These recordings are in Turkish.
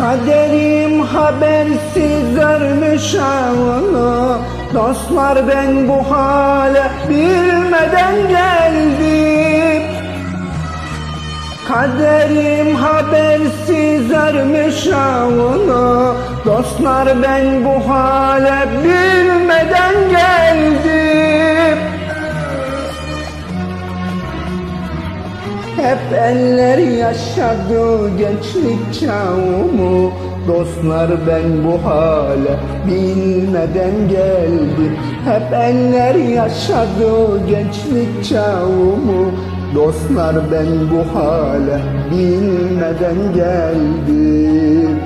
Kaderim habersiz örmüş avını Dostlar ben bu hale bilmeden geldim. Kaderim habersiz örmüş avını Dostlar ben bu hale bilmeden geldim Hep eller yaşadı gençlik çağımı. Dostlar ben bu hale bilmeden geldim Hep eller yaşadı gençlik çağımı. Dostlar ben bu hale bilmeden geldim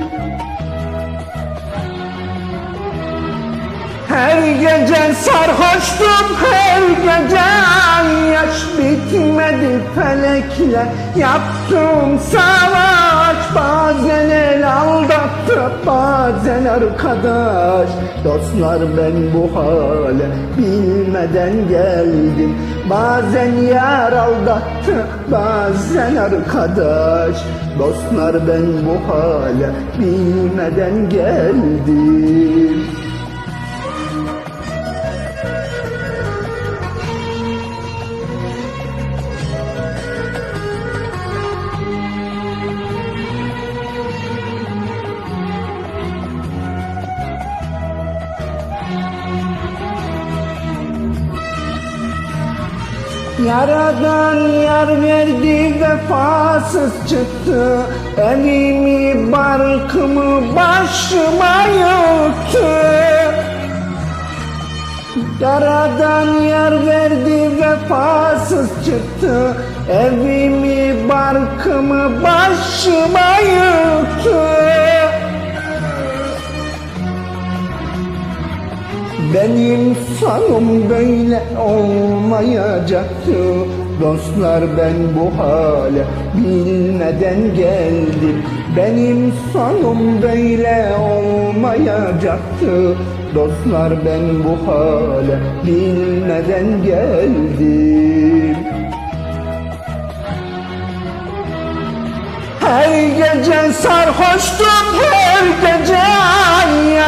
Her gece sarhoştum her gece felekle Yaptım savaş? Bazen el aldattı bazen arkadaş. Dostlar ben bu hale bilmeden geldim. Bazen yar aldattı bazen arkadaş. Dostlar ben bu hale bilmeden geldim Yaradan yar verdi vefasız çıktı. Evimi barkımı başıma yıktı. Yaradan yar verdi vefasız çıktı. Evimi barkımı başıma yıktı Benim sonum böyle olmayacaktı. Dostlar ben bu hale bilmeden geldim. Benim sonum böyle olmayacaktı. Dostlar ben bu hale bilmeden geldim. Her gece sarhoştum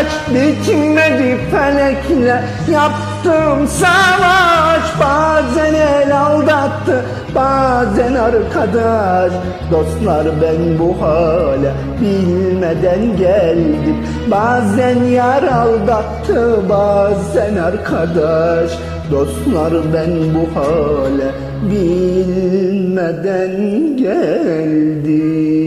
yaş bitmedi felekle Yaptım savaş bazen el aldattı bazen arkadaş. Dostlar ben bu hale bilmeden geldim. Bazen yar aldattı bazen arkadaş. Dostlar ben bu hale bilmeden geldim